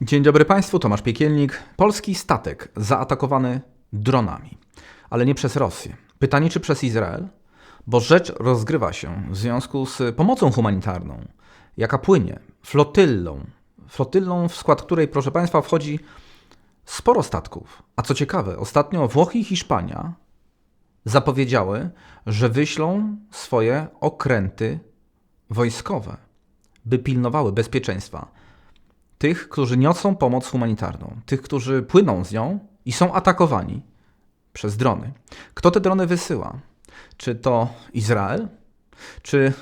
Dzień dobry Państwu, Tomasz Piekielnik. Polski statek zaatakowany dronami, ale nie przez Rosję. Pytanie, czy przez Izrael? Bo rzecz rozgrywa się w związku z pomocą humanitarną, jaka płynie flotyllą, flotyllą, w skład której, proszę Państwa, wchodzi sporo statków. A co ciekawe, ostatnio Włochy i Hiszpania zapowiedziały, że wyślą swoje okręty wojskowe, by pilnowały bezpieczeństwa tych, którzy niosą pomoc humanitarną, tych, którzy płyną z nią i są atakowani przez drony. Kto te drony wysyła? Czy to Izrael? Czy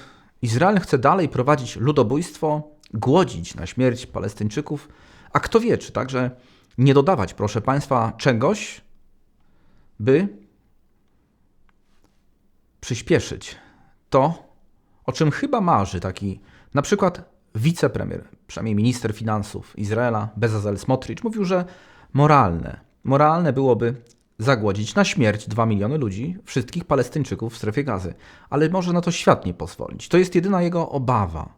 Izrael chce dalej prowadzić ludobójstwo, głodzić na śmierć Palestyńczyków? A kto wie, czy także nie dodawać, proszę Państwa, czegoś, by przyspieszyć to, o czym chyba marzy taki na przykład wicepremier, przynajmniej minister finansów Izraela, Bezalel Smotrich, mówił, że moralne, moralne byłoby zagłodzić na śmierć 2 miliony ludzi, wszystkich Palestyńczyków w strefie gazy. Ale może na to świat nie pozwolić. To jest jedyna jego obawa.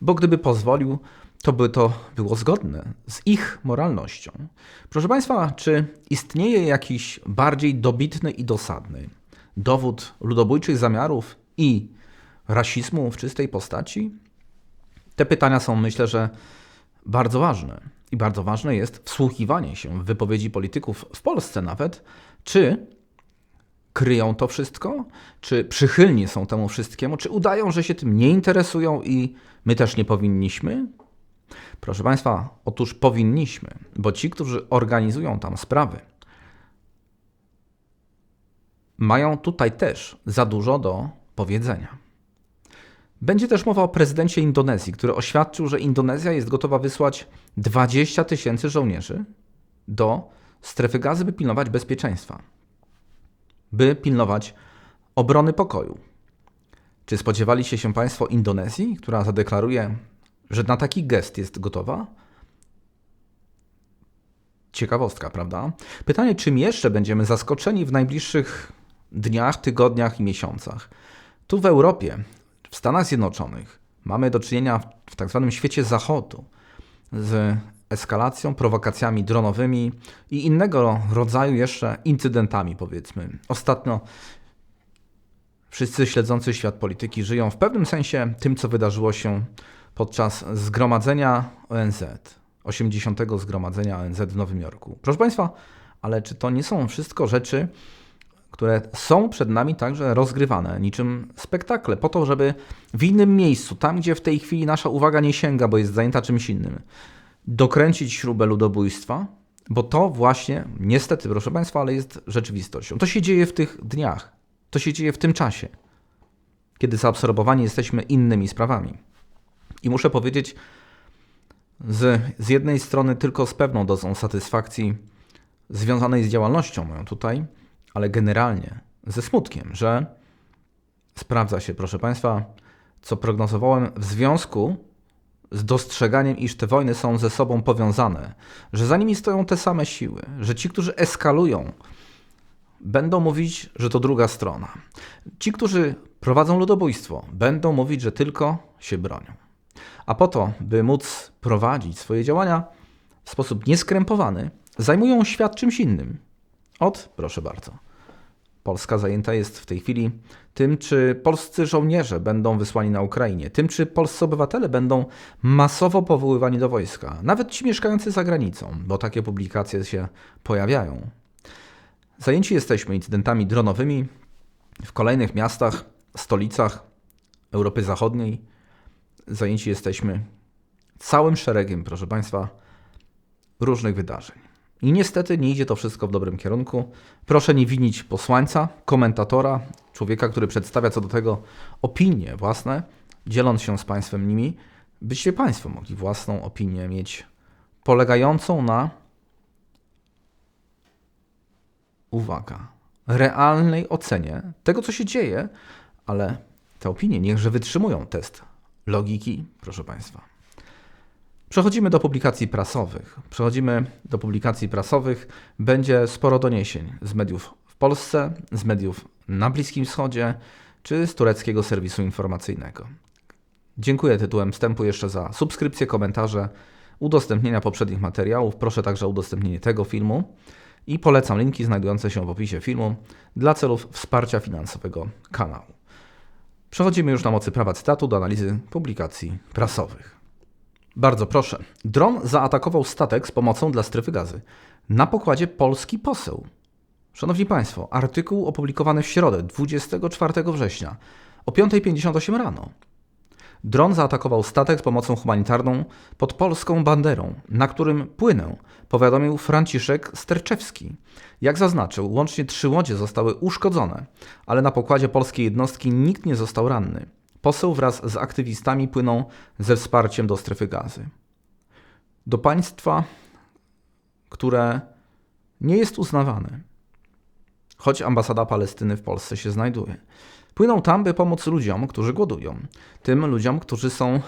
Bo gdyby pozwolił, to by to było zgodne z ich moralnością. Proszę Państwa, czy istnieje jakiś bardziej dobitny i dosadny dowód ludobójczych zamiarów i rasizmu w czystej postaci? Te pytania są, myślę, że bardzo ważne. I bardzo ważne jest wsłuchiwanie się w wypowiedzi polityków w Polsce nawet, czy kryją to wszystko, czy przychylni są temu wszystkiemu, czy udają, że się tym nie interesują i my też nie powinniśmy? Proszę Państwa, otóż powinniśmy, bo ci, którzy organizują tam sprawy, mają tutaj też za dużo do powiedzenia. Będzie też mowa o prezydencie Indonezji, który oświadczył, że Indonezja jest gotowa wysłać 20 tysięcy żołnierzy do strefy gazy, by pilnować bezpieczeństwa, by pilnować obrony pokoju. Czy spodziewaliście się Państwo Indonezji, która zadeklaruje, że na taki gest jest gotowa? Ciekawostka, prawda? Pytanie, czym jeszcze będziemy zaskoczeni w najbliższych dniach, tygodniach i miesiącach? Tu w Europie w Stanach Zjednoczonych mamy do czynienia w tak zwanym świecie zachodu z eskalacją, prowokacjami dronowymi i innego rodzaju jeszcze incydentami, powiedzmy. Ostatnio wszyscy śledzący świat polityki żyją w pewnym sensie tym, co wydarzyło się podczas zgromadzenia ONZ, 80. zgromadzenia ONZ w Nowym Jorku. Proszę Państwa, ale czy to nie są wszystko rzeczy, które są przed nami także rozgrywane, niczym spektakle, po to, żeby w innym miejscu, tam gdzie w tej chwili nasza uwaga nie sięga, bo jest zajęta czymś innym, dokręcić śrubę ludobójstwa, bo to właśnie, niestety, proszę Państwa, ale jest rzeczywistością. To się dzieje w tych dniach, to się dzieje w tym czasie, kiedy zaabsorbowani jesteśmy innymi sprawami. I muszę powiedzieć, z, z jednej strony tylko z pewną dozą satysfakcji związanej z działalnością moją tutaj, ale generalnie ze smutkiem, że sprawdza się, proszę Państwa, co prognozowałem w związku z dostrzeganiem, iż te wojny są ze sobą powiązane, że za nimi stoją te same siły, że ci, którzy eskalują, będą mówić, że to druga strona. Ci, którzy prowadzą ludobójstwo, będą mówić, że tylko się bronią. A po to, by móc prowadzić swoje działania w sposób nieskrępowany, zajmują świat czymś innym. Od, proszę bardzo. Polska zajęta jest w tej chwili tym, czy polscy żołnierze będą wysłani na Ukrainie, tym, czy polscy obywatele będą masowo powoływani do wojska, nawet ci mieszkający za granicą, bo takie publikacje się pojawiają. Zajęci jesteśmy incydentami dronowymi w kolejnych miastach, stolicach Europy Zachodniej. Zajęci jesteśmy całym szeregiem, proszę Państwa, różnych wydarzeń. I niestety nie idzie to wszystko w dobrym kierunku. Proszę nie winić posłańca, komentatora, człowieka, który przedstawia co do tego opinie własne, dzieląc się z Państwem nimi, byście Państwo mogli własną opinię mieć polegającą na uwaga, realnej ocenie tego, co się dzieje, ale te opinie niechże wytrzymują test logiki, proszę Państwa. Przechodzimy do publikacji prasowych. Przechodzimy do publikacji prasowych. Będzie sporo doniesień z mediów w Polsce, z mediów na Bliskim Wschodzie czy z tureckiego serwisu informacyjnego. Dziękuję tytułem wstępu jeszcze za subskrypcję, komentarze, udostępnienia poprzednich materiałów. Proszę także o udostępnienie tego filmu i polecam linki znajdujące się w opisie filmu dla celów wsparcia finansowego kanału. Przechodzimy już na mocy prawa cytatu do analizy publikacji prasowych. Bardzo proszę. Dron zaatakował statek z pomocą dla strefy gazy. Na pokładzie polski poseł. Szanowni Państwo, artykuł opublikowany w środę 24 września o 5.58 rano. Dron zaatakował statek z pomocą humanitarną pod polską banderą, na którym płynę, powiadomił Franciszek Sterczewski. Jak zaznaczył, łącznie trzy łodzie zostały uszkodzone, ale na pokładzie polskiej jednostki nikt nie został ranny. Poseł wraz z aktywistami płyną ze wsparciem do strefy gazy. Do państwa, które nie jest uznawane, choć ambasada Palestyny w Polsce się znajduje. Płyną tam, by pomóc ludziom, którzy głodują. Tym ludziom, którzy są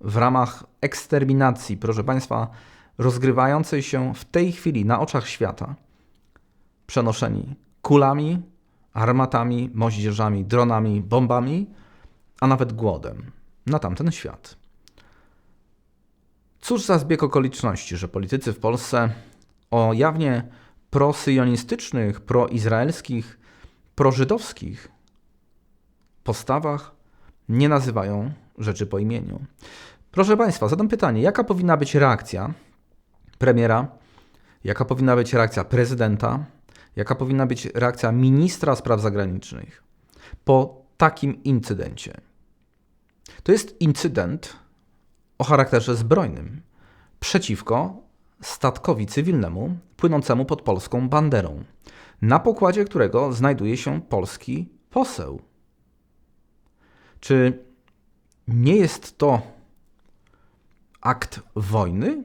w ramach eksterminacji, proszę Państwa, rozgrywającej się w tej chwili na oczach świata, przenoszeni kulami, armatami, moździerzami, dronami, bombami, a nawet głodem na tamten świat. Cóż za zbieg okoliczności, że politycy w Polsce o jawnie prosyjonistycznych, proizraelskich, prożydowskich postawach nie nazywają rzeczy po imieniu. Proszę Państwa, zadam pytanie, jaka powinna być reakcja premiera, jaka powinna być reakcja prezydenta, jaka powinna być reakcja ministra spraw zagranicznych po takim incydencie? To jest incydent o charakterze zbrojnym przeciwko statkowi cywilnemu płynącemu pod polską banderą, na pokładzie którego znajduje się polski poseł. Czy nie jest to akt wojny?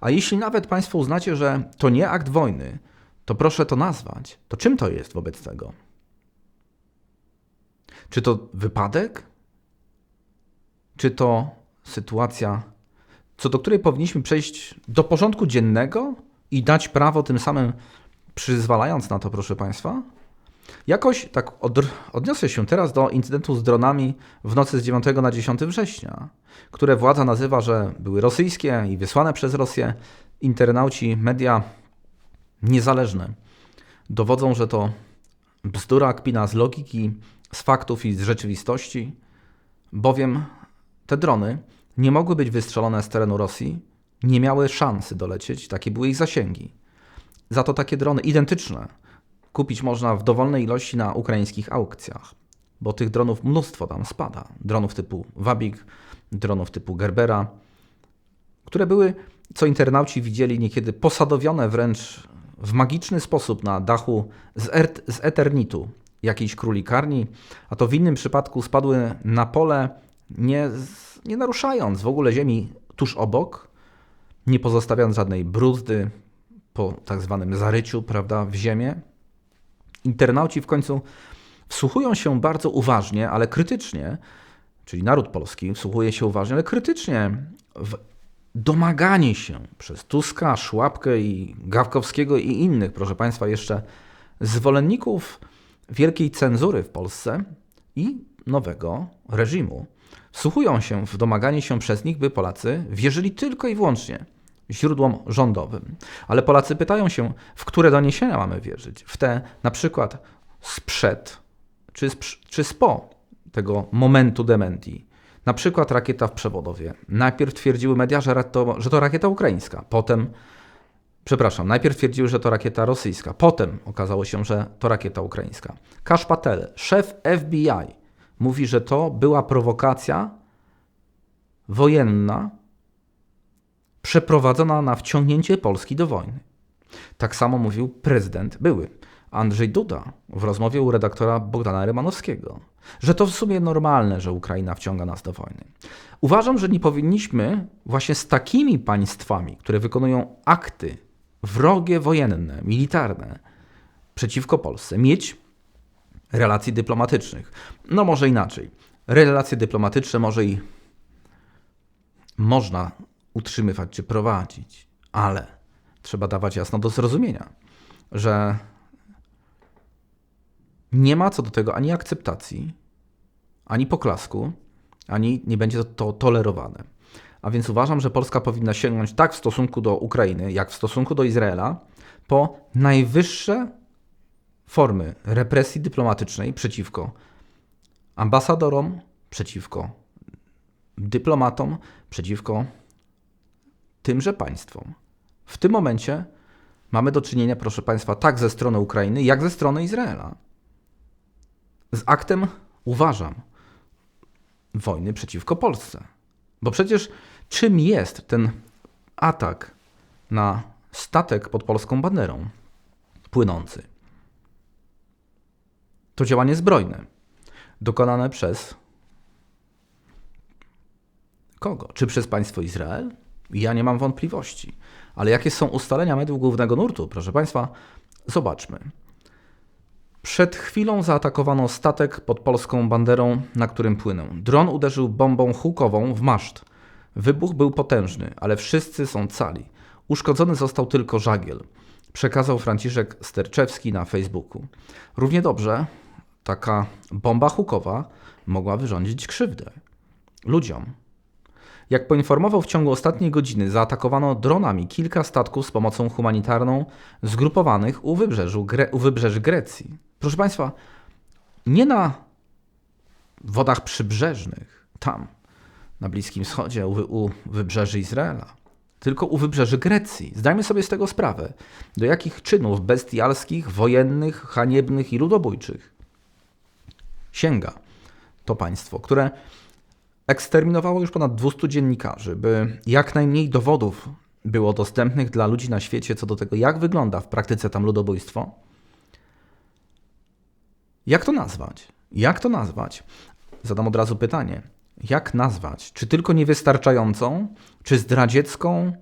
A jeśli nawet Państwo uznacie, że to nie akt wojny, to proszę to nazwać. To czym to jest wobec tego? Czy to wypadek? Czy to sytuacja, co do której powinniśmy przejść do porządku dziennego i dać prawo tym samym przyzwalając na to, proszę Państwa? Jakoś tak od, odniosę się teraz do incydentu z dronami w nocy z 9 na 10 września, które władza nazywa, że były rosyjskie i wysłane przez Rosję. Internauci, media niezależne dowodzą, że to bzdura kpina z logiki, z faktów i z rzeczywistości, bowiem te drony nie mogły być wystrzelone z terenu Rosji, nie miały szansy dolecieć, takie były ich zasięgi. Za to takie drony identyczne kupić można w dowolnej ilości na ukraińskich aukcjach, bo tych dronów mnóstwo tam spada. Dronów typu Wabik, dronów typu Gerbera, które były, co internauci widzieli, niekiedy posadowione wręcz w magiczny sposób na dachu z, er z Eternitu jakiejś królikarni, a to w innym przypadku spadły na pole, nie, nie naruszając w ogóle ziemi tuż obok, nie pozostawiając żadnej bruzdy po tak zwanym zaryciu prawda, w ziemię. Internauci w końcu wsłuchują się bardzo uważnie, ale krytycznie, czyli naród polski wsłuchuje się uważnie, ale krytycznie w domaganie się przez Tuska, Szłapkę i Gawkowskiego i innych, proszę Państwa, jeszcze zwolenników wielkiej cenzury w Polsce i nowego reżimu. Wsłuchują się w domaganie się przez nich, by Polacy wierzyli tylko i wyłącznie źródłom rządowym. Ale Polacy pytają się, w które doniesienia mamy wierzyć? W te na przykład sprzed czy, czy spo tego momentu dementi. Na przykład rakieta w Przewodowie. Najpierw twierdziły media, że to, że to rakieta ukraińska, potem, przepraszam, najpierw twierdziły, że to rakieta rosyjska, potem okazało się, że to rakieta ukraińska. Kasz Patel, szef FBI, mówi, że to była prowokacja wojenna przeprowadzona na wciągnięcie Polski do wojny. Tak samo mówił prezydent były Andrzej Duda w rozmowie u redaktora Bogdana Rymanowskiego, że to w sumie normalne, że Ukraina wciąga nas do wojny. Uważam, że nie powinniśmy właśnie z takimi państwami, które wykonują akty wrogie wojenne, militarne przeciwko Polsce, mieć relacji dyplomatycznych. No może inaczej. Relacje dyplomatyczne może i można utrzymywać czy prowadzić, ale trzeba dawać jasno do zrozumienia, że nie ma co do tego ani akceptacji, ani poklasku, ani nie będzie to tolerowane. A więc uważam, że Polska powinna sięgnąć tak w stosunku do Ukrainy, jak w stosunku do Izraela, po najwyższe formy represji dyplomatycznej przeciwko ambasadorom, przeciwko dyplomatom, przeciwko tymże państwom. W tym momencie mamy do czynienia, proszę Państwa, tak ze strony Ukrainy, jak ze strony Izraela. Z aktem, uważam, wojny przeciwko Polsce. Bo przecież czym jest ten atak na statek pod polską banderą płynący? To działanie zbrojne, dokonane przez kogo? Czy przez państwo Izrael? Ja nie mam wątpliwości. Ale jakie są ustalenia mediów głównego nurtu? Proszę Państwa, zobaczmy. Przed chwilą zaatakowano statek pod polską banderą, na którym płynę. Dron uderzył bombą hukową w maszt. Wybuch był potężny, ale wszyscy są cali. Uszkodzony został tylko żagiel. Przekazał Franciszek Sterczewski na Facebooku. Równie dobrze taka bomba hukowa mogła wyrządzić krzywdę ludziom. Jak poinformował w ciągu ostatniej godziny, zaatakowano dronami kilka statków z pomocą humanitarną zgrupowanych u, wybrzeżu Gre u wybrzeży Grecji. Proszę Państwa, nie na wodach przybrzeżnych, tam, na Bliskim Wschodzie, u, u wybrzeży Izraela, tylko u wybrzeży Grecji. Zdajmy sobie z tego sprawę, do jakich czynów bestialskich, wojennych, haniebnych i ludobójczych sięga to państwo, które eksterminowało już ponad 200 dziennikarzy, by jak najmniej dowodów było dostępnych dla ludzi na świecie co do tego, jak wygląda w praktyce tam ludobójstwo. Jak to nazwać? Jak to nazwać? Zadam od razu pytanie. Jak nazwać? Czy tylko niewystarczającą, czy zdradziecką,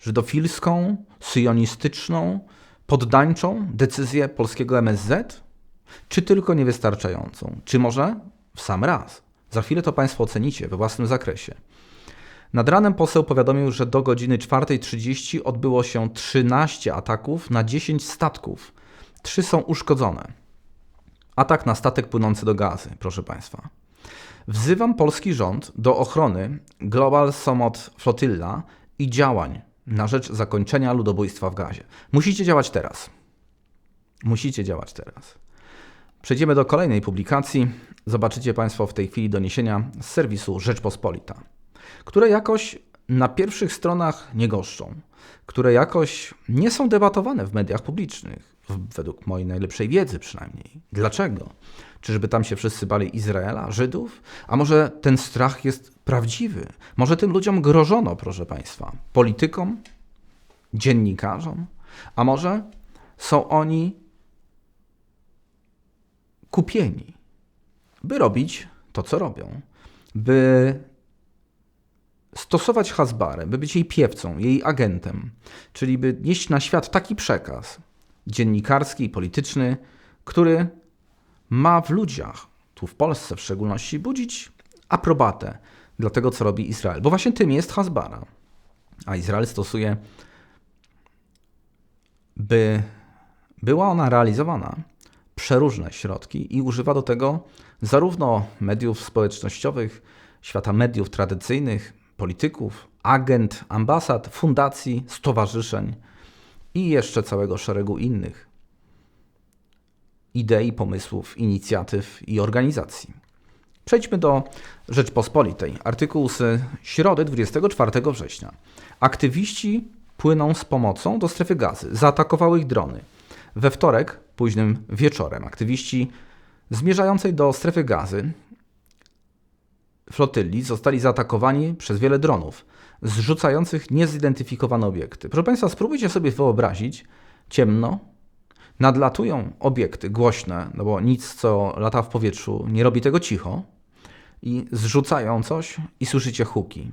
żydofilską, syjonistyczną, poddańczą decyzję polskiego MSZ? Czy tylko niewystarczającą? Czy może w sam raz? Za chwilę to Państwo ocenicie we własnym zakresie. Nad ranem poseł powiadomił, że do godziny 4.30 odbyło się 13 ataków na 10 statków. Trzy są uszkodzone. Atak na statek płynący do gazy, proszę Państwa. Wzywam polski rząd do ochrony Global Somot Flotilla i działań na rzecz zakończenia ludobójstwa w gazie. Musicie działać teraz. Musicie działać teraz. Przejdziemy do kolejnej publikacji. Zobaczycie Państwo w tej chwili doniesienia z serwisu Rzeczpospolita, które jakoś na pierwszych stronach nie goszczą, które jakoś nie są debatowane w mediach publicznych, według mojej najlepszej wiedzy przynajmniej. Dlaczego? Czyżby tam się wszyscy bali Izraela, Żydów? A może ten strach jest prawdziwy? Może tym ludziom grożono, proszę Państwa, politykom, dziennikarzom? A może są oni kupieni, by robić to, co robią, by stosować Hasbarę, by być jej piewcą, jej agentem, czyli by nieść na świat taki przekaz dziennikarski polityczny, który ma w ludziach, tu w Polsce w szczególności, budzić aprobatę dla tego, co robi Izrael. Bo właśnie tym jest Hasbara. A Izrael stosuje, by była ona realizowana przeróżne środki i używa do tego zarówno mediów społecznościowych, świata mediów tradycyjnych, polityków, agent, ambasad, fundacji, stowarzyszeń i jeszcze całego szeregu innych idei, pomysłów, inicjatyw i organizacji. Przejdźmy do Rzeczpospolitej. Artykuł z środy 24 września. Aktywiści płyną z pomocą do strefy gazy. Zaatakowały ich drony. We wtorek, późnym wieczorem, aktywiści zmierzającej do strefy gazy flotyli zostali zaatakowani przez wiele dronów zrzucających niezidentyfikowane obiekty. Proszę Państwa, spróbujcie sobie wyobrazić ciemno, nadlatują obiekty głośne, no bo nic, co lata w powietrzu, nie robi tego cicho, i zrzucają coś i słyszycie huki.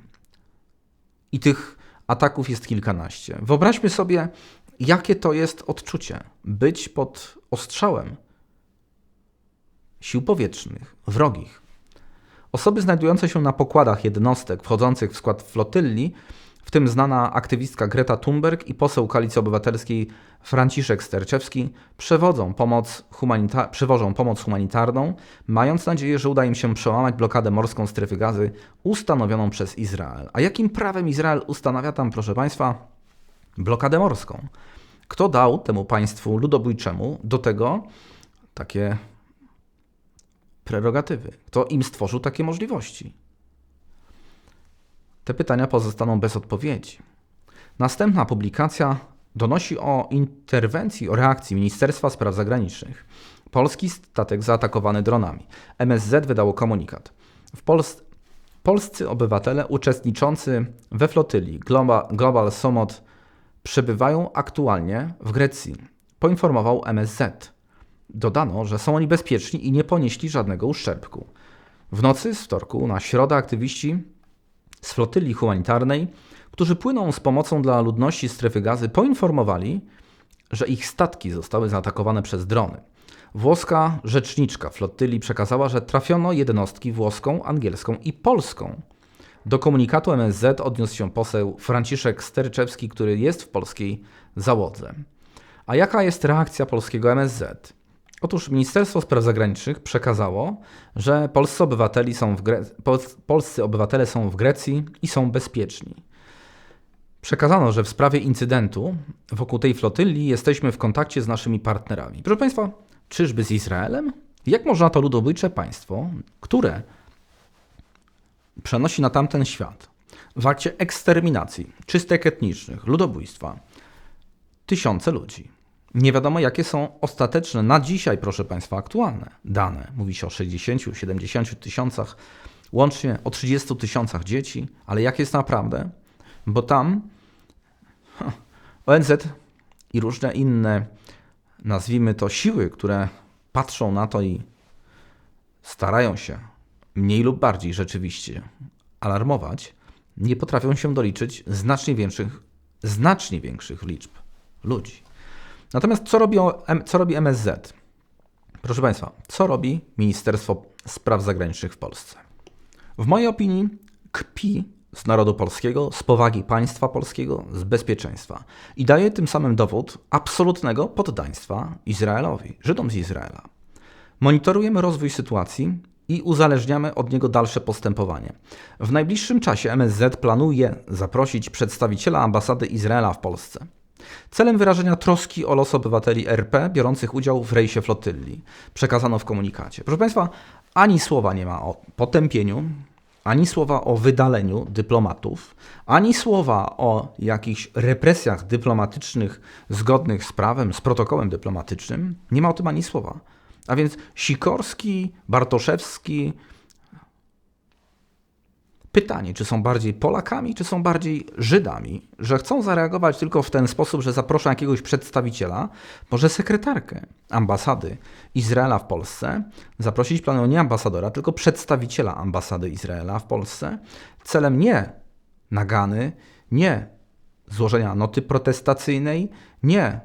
I tych ataków jest kilkanaście. Wyobraźmy sobie jakie to jest odczucie być pod ostrzałem sił powietrznych, wrogich. Osoby znajdujące się na pokładach jednostek wchodzących w skład flotylli w tym znana aktywistka Greta Thunberg i poseł Koalicji Obywatelskiej Franciszek Sterczewski, przewodzą pomoc humanita- przywożą pomoc humanitarną, mając nadzieję, że uda im się przełamać blokadę morską strefy gazy ustanowioną przez Izrael. A jakim prawem Izrael ustanawia tam, proszę Państwa, blokadę morską? Kto dał temu państwu ludobójczemu do tego takie prerogatywy? Kto im stworzył takie możliwości? Te pytania pozostaną bez odpowiedzi. Następna publikacja donosi o interwencji, o reakcji Ministerstwa Spraw Zagranicznych. Polski statek zaatakowany dronami. MSZ wydało komunikat. W Polsce Polscy obywatele uczestniczący we flotyli Global, Global Somot przebywają aktualnie w Grecji, poinformował MSZ. Dodano, że są oni bezpieczni i nie ponieśli żadnego uszczerbku. W nocy z wtorku na środę aktywiści z flotyli humanitarnej, którzy płyną z pomocą dla ludności strefy gazy, poinformowali, że ich statki zostały zaatakowane przez drony. Włoska rzeczniczka flotyli przekazała, że trafiono jednostki włoską, angielską i polską. Do komunikatu MSZ odniósł się poseł Franciszek Sterczewski, który jest w polskiej załodze. A jaka jest reakcja polskiego MSZ? Otóż Ministerstwo Spraw Zagranicznych przekazało, że polscy, obywateli są w Gre- polscy obywatele są w Grecji i są bezpieczni. Przekazano, że w sprawie incydentu wokół tej flotyli jesteśmy w kontakcie z naszymi partnerami. Proszę Państwa, czyżby z Izraelem? Jak można to ludobójcze państwo, które przenosi na tamten świat w akcie eksterminacji, czystek etnicznych, ludobójstwa tysiące ludzi, nie wiadomo, jakie są ostateczne na dzisiaj, proszę Państwa, aktualne dane. Mówi się o 60, 70 tysiącach, łącznie o 30 tysiącach dzieci, ale jak jest naprawdę? Bo tam ONZ i różne inne, nazwijmy to, siły, które patrzą na to i starają się mniej lub bardziej rzeczywiście alarmować, nie potrafią się doliczyć znacznie większych, znacznie większych liczb ludzi. Natomiast co robi, co robi MSZ? Proszę Państwa, co robi Ministerstwo Spraw Zagranicznych w Polsce? W mojej opinii kpi z narodu polskiego, z powagi państwa polskiego, z bezpieczeństwa i daje tym samym dowód absolutnego poddaństwa Izraelowi, Żydom z Izraela. Monitorujemy rozwój sytuacji i uzależniamy od niego dalsze postępowanie. W najbliższym czasie MSZ planuje zaprosić przedstawiciela ambasady Izraela w Polsce celem wyrażenia troski o los obywateli RP biorących udział w rejsie flotyli. Przekazano w komunikacie. Proszę Państwa, ani słowa nie ma o potępieniu, ani słowa o wydaleniu dyplomatów, ani słowa o jakichś represjach dyplomatycznych zgodnych z prawem, z protokołem dyplomatycznym. Nie ma o tym ani słowa. A więc Sikorski, Bartoszewski, Pytanie, czy są bardziej Polakami, czy są bardziej Żydami, że chcą zareagować tylko w ten sposób, że zaproszą jakiegoś przedstawiciela, może sekretarkę ambasady Izraela w Polsce, zaprosić planują nie ambasadora, tylko przedstawiciela ambasady Izraela w Polsce, celem nie nagany, nie złożenia noty protestacyjnej, nie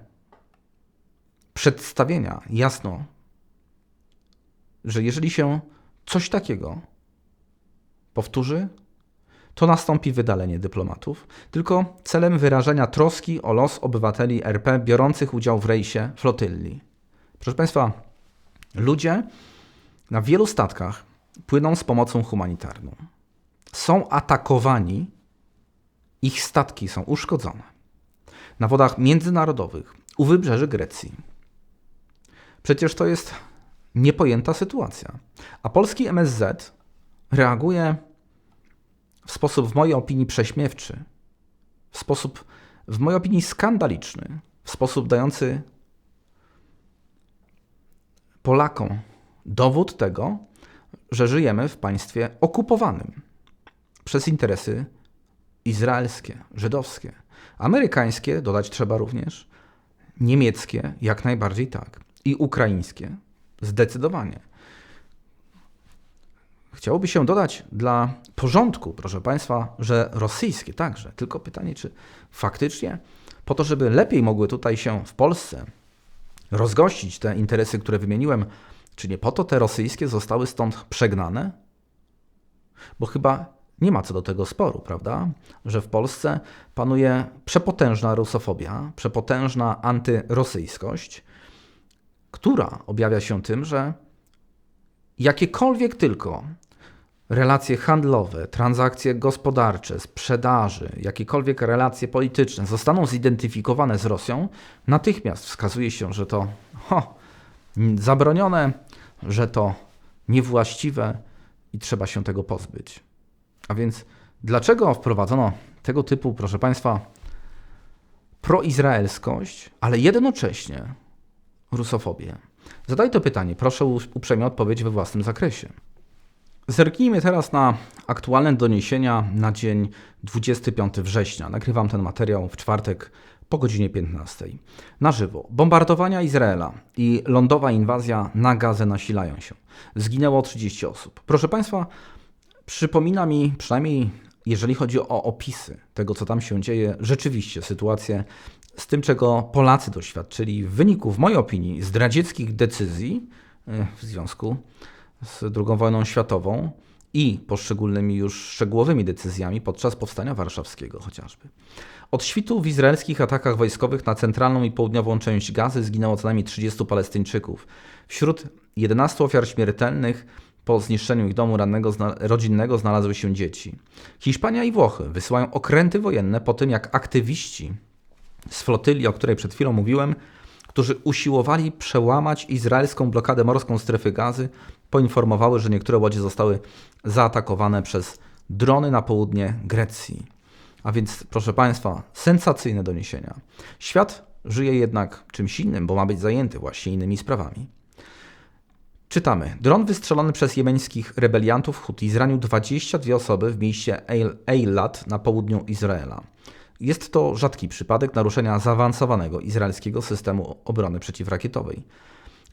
przedstawienia jasno, że jeżeli się coś takiego powtórzy, to nastąpi wydalenie dyplomatów, tylko celem wyrażenia troski o los obywateli RP biorących udział w rejsie flotyli. Proszę Państwa, ludzie na wielu statkach płyną z pomocą humanitarną. Są atakowani, ich statki są uszkodzone. Na wodach międzynarodowych, u wybrzeży Grecji. Przecież to jest niepojęta sytuacja. A polski MSZ reaguje w sposób, w mojej opinii, prześmiewczy, w sposób, w mojej opinii, skandaliczny, w sposób dający Polakom dowód tego, że żyjemy w państwie okupowanym przez interesy izraelskie, żydowskie, amerykańskie, dodać trzeba również, niemieckie, jak najbardziej tak, i ukraińskie, zdecydowanie. Chciałoby się dodać dla porządku, proszę Państwa, że rosyjskie także. Tylko pytanie, czy faktycznie po to, żeby lepiej mogły tutaj się w Polsce rozgościć te interesy, które wymieniłem, czy nie po to te rosyjskie zostały stąd przegnane? Bo chyba Nie ma co do tego sporu, prawda? Że w Polsce panuje przepotężna rusofobia, przepotężna antyrosyjskość, która objawia się tym, że jakiekolwiek tylko relacje handlowe, transakcje gospodarcze, sprzedaży, jakiekolwiek relacje polityczne zostaną zidentyfikowane z Rosją, natychmiast wskazuje się, że to ho, zabronione, że to niewłaściwe i trzeba się tego pozbyć. A więc dlaczego wprowadzono tego typu, proszę Państwa, proizraelskość, ale jednocześnie rusofobię? Zadaj to pytanie, proszę uprzejmie odpowiedź we własnym zakresie. Zerknijmy teraz na aktualne doniesienia na dzień 25 września. Nagrywam ten materiał w czwartek po godzinie 15. Na żywo. Bombardowania Izraela i lądowa inwazja na Gazę nasilają się. Zginęło 30 osób. Proszę Państwa, przypomina mi, przynajmniej jeżeli chodzi o opisy tego, co tam się dzieje, rzeczywiście sytuację z tym, czego Polacy doświadczyli w wyniku, w mojej opinii, zdradzieckich decyzji e, w związku z II wojną światową i poszczególnymi już szczegółowymi decyzjami podczas powstania warszawskiego chociażby. Od świtu w izraelskich atakach wojskowych na centralną i południową część Gazy zginęło co najmniej 30 Palestyńczyków. Wśród 11 ofiar śmiertelnych po zniszczeniu ich domu rannego, rodzinnego znalazły się dzieci. Hiszpania i Włochy wysyłają okręty wojenne po tym, jak aktywiści z flotyli, o której przed chwilą mówiłem, którzy usiłowali przełamać izraelską blokadę morską strefy gazy, poinformowały, że niektóre łodzie zostały zaatakowane przez drony na południe Grecji. A więc, proszę Państwa, sensacyjne doniesienia. Świat żyje jednak czymś innym, bo ma być zajęty właśnie innymi sprawami. Czytamy. Dron wystrzelony przez jemeńskich rebeliantów Huti zranił 22 osoby w mieście Eilat na południu Izraela. Jest to rzadki przypadek naruszenia zaawansowanego izraelskiego systemu obrony przeciwrakietowej.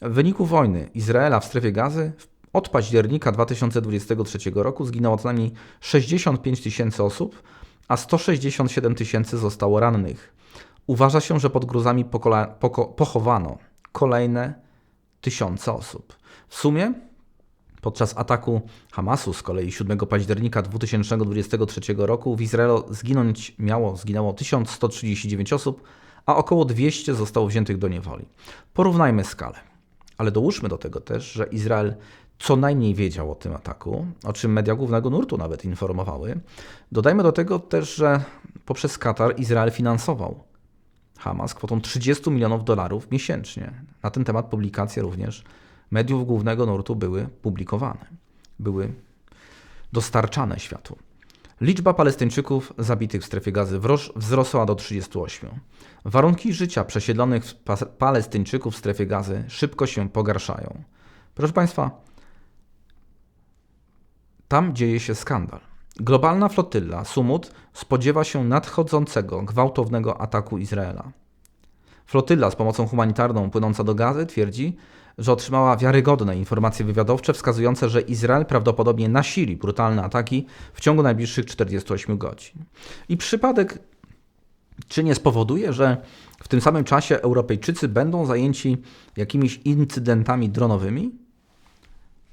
W wyniku wojny Izraela w strefie gazy od października 2023 roku zginęło co najmniej 65 tysięcy osób, a 167 tysięcy zostało rannych. Uważa się, że pod gruzami pochowano kolejne tysiące osób. W sumie podczas ataku Hamasu z kolei 7 października 2023 roku w Izraelu zginąć miało, zginęło 1139 osób, a około 200 zostało wziętych do niewoli. Porównajmy skalę. Ale dołóżmy do tego też, że Izrael co najmniej wiedział o tym ataku, o czym media głównego nurtu nawet informowały. Dodajmy do tego też, że poprzez Katar Izrael finansował Hamas kwotą 30 milionów dolarów miesięcznie. Na ten temat publikacje również mediów głównego nurtu były publikowane, były dostarczane światu. Liczba Palestyńczyków zabitych w strefie gazy wzrosła do 38. Warunki życia przesiedlonych Palestyńczyków w strefie gazy szybko się pogarszają. Proszę Państwa, tam dzieje się skandal. Globalna flotylla Sumut spodziewa się nadchodzącego gwałtownego ataku Izraela. Flotylla z pomocą humanitarną płynąca do Gazy twierdzi, że otrzymała wiarygodne informacje wywiadowcze wskazujące, że Izrael prawdopodobnie nasili brutalne ataki w ciągu najbliższych 48 godzin. I przypadek czy nie spowoduje, że w tym samym czasie Europejczycy będą zajęci jakimiś incydentami dronowymi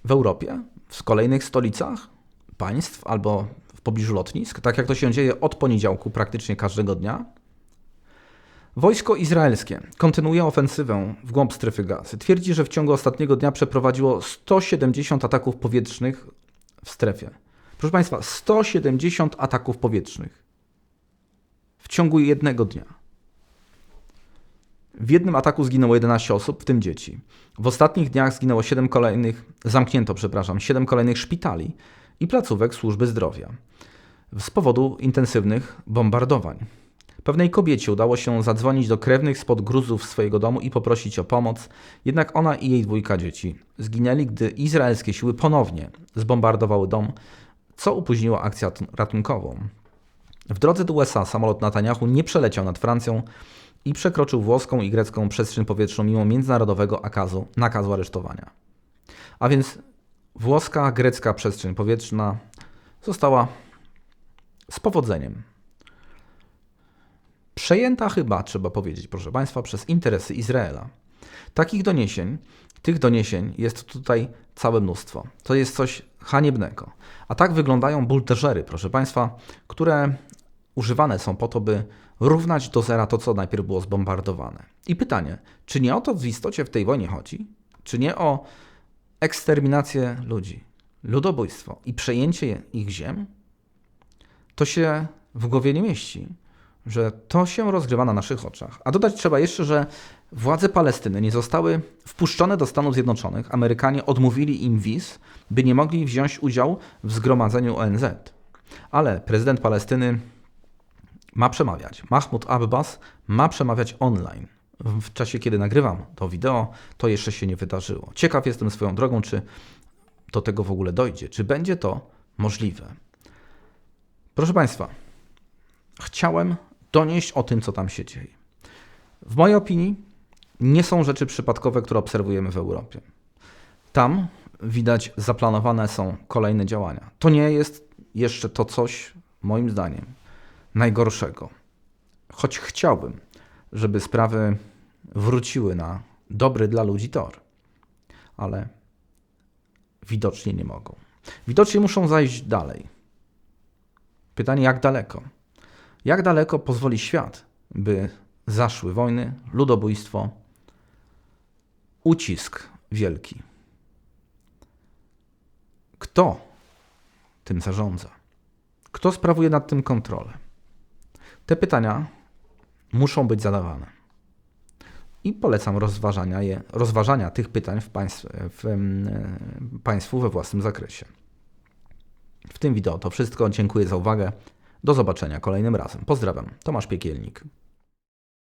w Europie, w kolejnych stolicach państw albo w pobliżu lotnisk, tak jak to się dzieje od poniedziałku praktycznie każdego dnia? Wojsko izraelskie kontynuuje ofensywę w głąb strefy gazy. Twierdzi, że w ciągu ostatniego dnia przeprowadziło 170 ataków powietrznych w strefie. Proszę Państwa, 170 ataków powietrznych w ciągu jednego dnia. W jednym ataku zginęło 11 osób, w tym dzieci. W ostatnich dniach zginęło 7 kolejnych, zamknięto, przepraszam, 7 kolejnych szpitali i placówek służby zdrowia z powodu intensywnych bombardowań. Pewnej kobiecie udało się zadzwonić do krewnych spod gruzów swojego domu i poprosić o pomoc, jednak ona i jej dwójka dzieci zginęli, gdy izraelskie siły ponownie zbombardowały dom, co opóźniło akcję ratunkową. W drodze do USA samolot Netanyahu nie przeleciał nad Francją i przekroczył włoską i grecką przestrzeń powietrzną mimo międzynarodowego akazu, nakazu aresztowania. A więc włoska, grecka przestrzeń powietrzna została z powodzeniem przejęta chyba, trzeba powiedzieć, proszę Państwa, przez interesy Izraela. Takich doniesień Tych doniesień jest tutaj całe mnóstwo. To jest coś haniebnego. A tak wyglądają bulderzery, proszę Państwa, które używane są po to, by równać do zera to, co najpierw było zbombardowane. I pytanie, czy nie o to w istocie w tej wojnie chodzi? Czy nie o eksterminację ludzi, ludobójstwo i przejęcie ich ziem? To się w głowie nie mieści, że to się rozgrywa na naszych oczach. A dodać trzeba jeszcze, że władze Palestyny nie zostały wpuszczone do Stanów Zjednoczonych. Amerykanie odmówili im wiz, by nie mogli wziąć udziału w zgromadzeniu ONZ. Ale prezydent Palestyny ma przemawiać. Mahmoud Abbas ma przemawiać online. W czasie, kiedy nagrywam to wideo, to jeszcze się nie wydarzyło. Ciekaw jestem swoją drogą, czy do tego w ogóle dojdzie, czy będzie to możliwe. Proszę Państwa, chciałem donieść o tym, co tam się dzieje. W mojej opinii nie są rzeczy przypadkowe, które obserwujemy w Europie. Tam widać zaplanowane są kolejne działania. To nie jest jeszcze to coś, moim zdaniem, najgorszego. Choć chciałbym, żeby sprawy wróciły na dobry dla ludzi tor, ale widocznie nie mogą. Widocznie muszą zajść dalej. Pytanie, jak daleko? Jak daleko pozwoli świat, by zaszły wojny, ludobójstwo, ucisk wielki? Kto tym zarządza? Kto sprawuje nad tym kontrolę? Te pytania muszą być zadawane. I polecam rozważania, je, rozważania tych pytań w, państw, w, Państwu we własnym zakresie. W tym wideo to wszystko. Dziękuję za uwagę. Do zobaczenia kolejnym razem. Pozdrawiam. Tomasz Piekielnik.